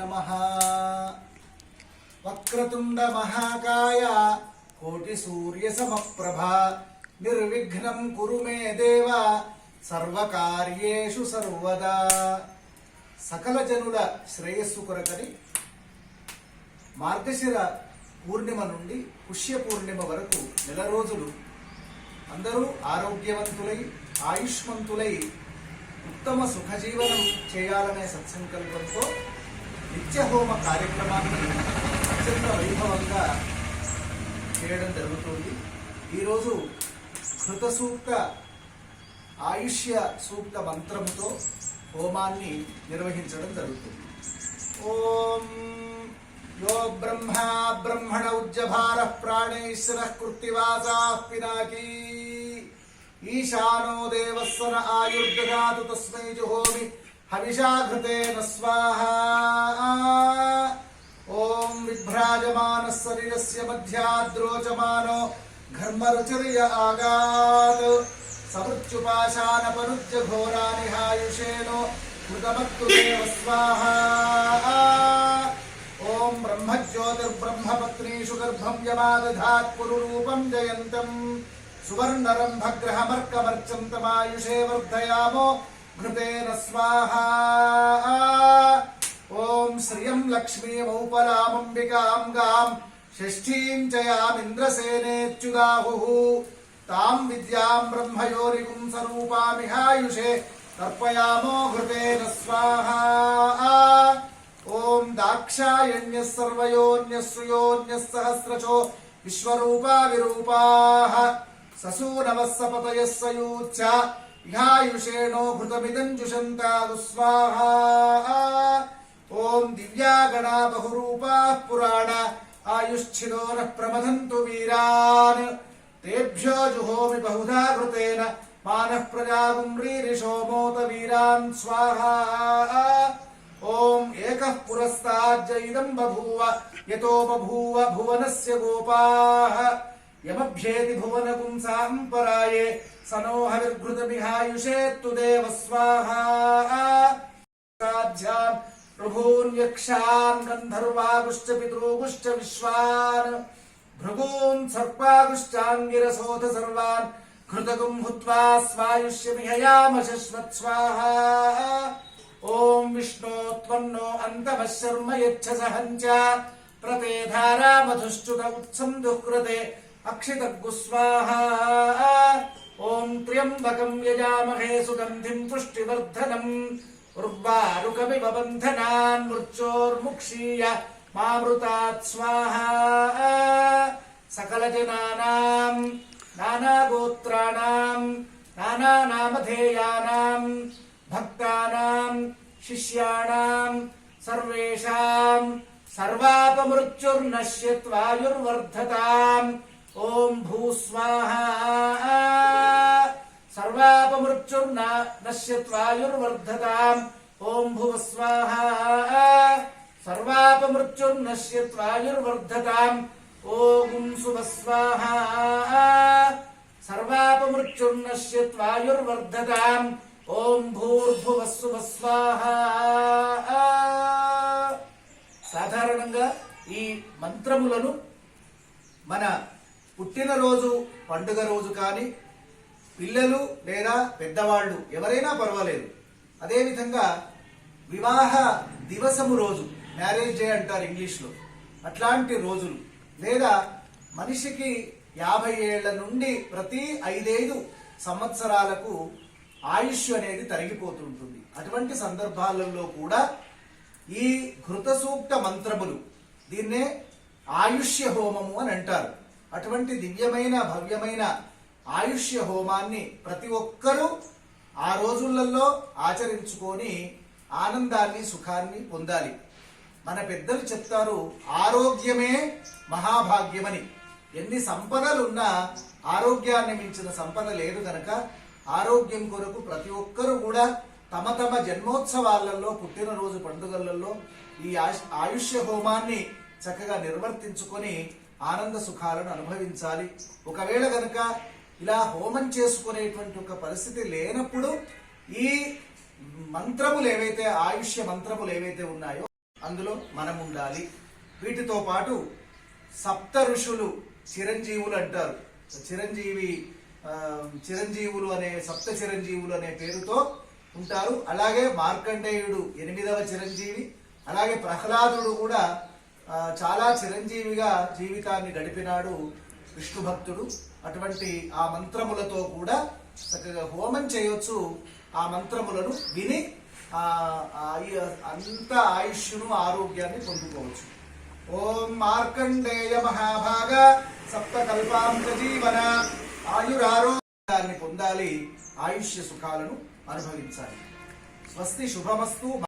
నమ. వక్రతుండ మహాకాయ కోటి సూర్య సమప్రభ. నిర్విఘ్నం కురు మే దేవ సర్వకార్యేషు సర్వదా. సకల జనుల శ్రేయస్సు కొరకని మార్గశిర పూర్ణిమ నుండి పుష్య పూర్ణిమ వరకు నెల రోజులు అందరూ ఆరోగ్యవంతులై ఆయుష్మంతులై ఉత్తమ సుఖజీవనం చేయాలనే సత్సంకల్పంతో నిత్యహోమ కార్యక్రమాన్ని అత్యంత వైభవంగా చేయడం జరుగుతుంది. ఈరోజు కృత సూక్త ఆయుష్య సూక్త మంత్రముతో హోమాన్ని నిర్వహించడం జరుగుతుంది. ఓం యో బ్రహ్మా బ్రహ్మణ ఉజ్జభార ప్రాణేశ్వర కృత్తివాసా పినాకీ. ఈశానో దేవస్వన ఆయుర్దదాతు తస్మై జుహోమి హవిషాఘృతేన స్వాహా. మధ్యాద్రోచమానో ఘర్మరుచర్య ఆగాత్. సమృత్యుపాశాన పరుజ్య ఘోరానిహాయుషేనో కృతమత్తుదేవ స్వాహా. ఓం బ్రహ్మజ్యోతిర్బ్రహ్మపత్నీషు గర్భం యమాదధాత్ పురురూపం జయంతం. సువర్ణరంభగ్రహమర్కమర్చంతమాయుషే వర్ధయామో ఘృతేన స్వాహా. ఓం శ్రియం లక్ష్మీమౌపలామంబికాం గాం షష్ఠీం చయామింద్రసేనేచ్యుదాహు తాం విద్యాం బ్రహ్మయోరిగుం సరూపామిహాయుషే తర్పయామో ఘృతేన స్వాహా ఓం దాక్షాయణ్య సర్వయోన్య సహస్రచో విశ్వరూపా విరూపాః ససూనవః సపతయः సయూచ్చ ఇహాయుషేణో ఘృతమిదం జుషంతాదు స్వాహా ఓం దివ్యాగణా బహురూపాః పురాణ आयुश्छिदो न प्रमथन्तु वीरान्। तेभ्यो जुहोमि बहुधा कृतेन मानः प्रजागुम्रीरिशोमोत वीरान् स्वाहा। ॐ एकः पुरस्ताज्ज इदम् बभूव। यतो बभूव भुवनस्य गोपाः। यमभ्येति भुवनपुंसाम् पराये। स नो हविर्घृतमिहायुषे तु देवस्वाहा ऋभून् यक्षान् गन्धर्वागुश्च पितॄगुश्च विश्वान्। भृगून् सर्पागुश्चाङ्गिरसोऽथ सर्वान्। घृतगुम् हुत्वा स्वायुष्य विहयामशश्वत्स्वाहा ॐ विष्णो त्वन्नो अन्तमः शर्म यच्छ सहम् च प्रते धारा मधुश्चुत उत्सम् दुःकृते अक्षितगुस्वाहा ॐ त्र्यम्बकम् यजामहे सुगन्धिम् पुष्टिवर्धनम्। ఉర్వారుకమివ బంధనాన్ మృత్యోర్ముక్షీయ మామృతాత్ స్వాహ సకల జనానాం నానాగోత్రాణాం నానానామధేయానాం భక్తానాం శిష్యాణాం సర్వేషాం సర్వాపమృత్యుర్నశ్యత్వాయుర్వర్ధతాం ఓం భూస్వాహా సర్వాపమృత్యుర్న నశ్యత్వాయుర్వర్ధతాం ఓం భువస్వాహా సర్వాపమృత్యుర్నశ్యత్వాయుర్వర్ధతాం ఓం సువస్వాహా సర్వాపమృత్యుర్నశ్యత్వాయుర్వర్ధతాం ఓం భూర్భువస్సువస్వాహా సాధారణంగా ఈ మంత్రములను మన పుట్టినరోజు పండుగ రోజు కానీ పిల్లలు లేదా పెద్దవాళ్ళు ఎవరైనా పర్వాలేదు. అదేవిధంగా వివాహ దివసము రోజు మ్యారేజ్ డే అంటారు ఇంగ్లీష్లో. అట్లాంటి రోజులు లేదా మనిషికి యాభై ఏళ్ళ నుండి ప్రతి ఐదైదు సంవత్సరాలకు ఆయుష్ అనేది తరిగిపోతుంటుంది. అటువంటి సందర్భాలలో కూడా ఈ ఘృత సూక్త మంత్రములు దీన్నే ఆయుష్య హోమము అని అంటారు. అటువంటి దివ్యమైన భవ్యమైన ఆయుష్య హోమాన్ని ప్రతి ఒక్కరూ ఆ రోజులలో ఆచరించుకొని ఆనందాన్ని సుఖాన్ని పొందాలి. మన పెద్దలు చెప్తారు ఆరోగ్యమే మహాభాగ్యమని. ఎన్ని సంపదలున్నా ఆరోగ్యాన్ని మించిన సంపద లేదు కనుక ఆరోగ్యం కొరకు ప్రతి ఒక్కరూ కూడా తమ తమ జన్మోత్సవాలలో పుట్టినరోజు పండుగలలో ఈ ఆయుష్- ఆయుష్య హోమాన్ని చక్కగా నిర్వర్తించుకొని ఆనంద సుఖాలను అనుభవించాలి. ఒకవేళ కనుక ఇలా హోమం చేసుకునేటువంటి ఒక పరిస్థితి లేనప్పుడు ఈ మంత్రములు ఏవైతే ఆయుష్య మంత్రములు ఏవైతే ఉన్నాయో అందులో మనం ఉండాలి వీటితో పాటు సప్త ఋషులు చిరంజీవులు అంటారు. చిరంజీవి చిరంజీవులు అనే సప్త చిరంజీవులు అనే పేరుతో ఉంటారు. అలాగే మార్కండేయుడు ఎనిమిదవ చిరంజీవి అలాగే ప్రహ్లాదుడు కూడా చాలా చిరంజీవిగా జీవితాన్ని గడిపినాడు విష్ణు భక్తుడు అటువంటి ఆ మంత్రములతో కూడా చక్కగా హోమం చేయొచ్చు. ఆ మంత్రములను విని అంత ఆయుష్ను ఆరోగ్యాన్ని పొందుకోవచ్చు. ఓం మార్కండేయ మహాభాగ సప్తకల్పాంత జీవన ఆయురారోగ్యాన్ని పొందాలి. ఆయుష్య సుఖాలను అనుభవించాలి. స్వస్తి శుభమస్తు.